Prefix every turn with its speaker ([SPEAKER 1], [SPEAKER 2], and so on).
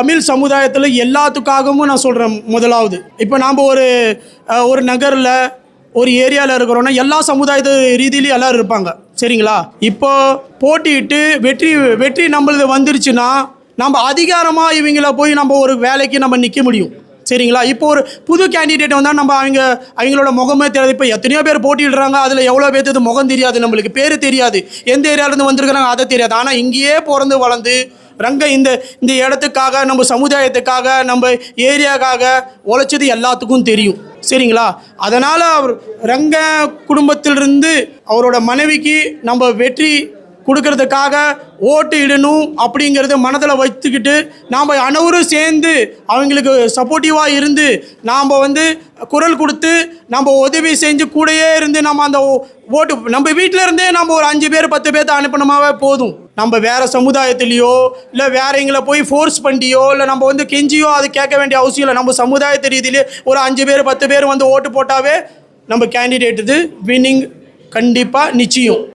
[SPEAKER 1] தமிழ் சமுதாயத்தில் எல்லாத்துக்காகவும் நான் சொல்கிறேன் முதலாவது. இப்போ நாம் ஒரு ஒரு நகரில் ஒரு ஏரியாவில் இருக்கிறோன்னா எல்லா சமுதாயத்து ரீதியிலையும் எல்லோரும் இருப்பாங்க. சரிங்களா? இப்போ போட்டிட்டு வெற்றி வெற்றி நம்மளது வந்துருச்சுன்னா நம்ம அதிகாரமாக இவங்கள போய் நம்ம ஒரு வேலைக்கு நம்ம நிற்க முடியும். சரிங்களா? இப்போ ஒரு புது கேண்டிடேட் வந்தால் நம்ம அவங்க அவங்களோட முகமே தெரியாது. இப்போ எத்தனையோ பேர் போட்டிடுறாங்க அதில் எவ்வளோ பேர்த்துக்கு முகம் தெரியாது நம்மளுக்கு. பேர் தெரியாது. எந்த ஏரியாவிலேருந்து வந்திருக்கிறாங்க அதை தெரியாது. ஆனால் இங்கேயே பிறந்து வளர்ந்து ரங்க இந்த இந்த இடத்துக்காக நம்ம சமுதாயத்துக்காக நம்ம ஏரியாக்காக உழைச்சது எல்லாத்துக்கும் தெரியும். சரிங்களா? அதனால் அவர் ரங்க குடும்பத்திலிருந்து அவரோட மனைவிக்கு நம்ம வெற்றி கொடுக்கறதுக்காக ஓட்டு இடணும் அப்படிங்கிறத மனதில் வைத்துக்கிட்டு நாம் அனைவரும் சேர்ந்து அவங்களுக்கு சப்போர்ட்டிவாக இருந்து நாம் வந்து குரல் கொடுத்து நம்ம உதவி செஞ்சு கூடயே இருந்து நம்ம அந்த ஓ- ஓட்டு நம்ம வீட்டில் இருந்தே நம்ம ஒரு அஞ்சு பேர் பத்து பேர்த்த அனுப்பினோமாவே போதும். நம்ம வேறு சமுதாயத்துலேயோ இல்லை வேற எங்களை போய் ஃபோர்ஸ் பண்ணியோ இல்லை நம்ம வந்து கெஞ்சியோ அது கேட்க வேண்டிய அவசியம் இல்லை. நம்ம சமுதாயத்து ரீதியிலே ஒரு அஞ்சு பேர் பத்து பேர் வந்து ஓட்டு போட்டாவே நம்ம கேண்டிடேட் இது வின்னிங் கண்டிப்பாக நிச்சயம்.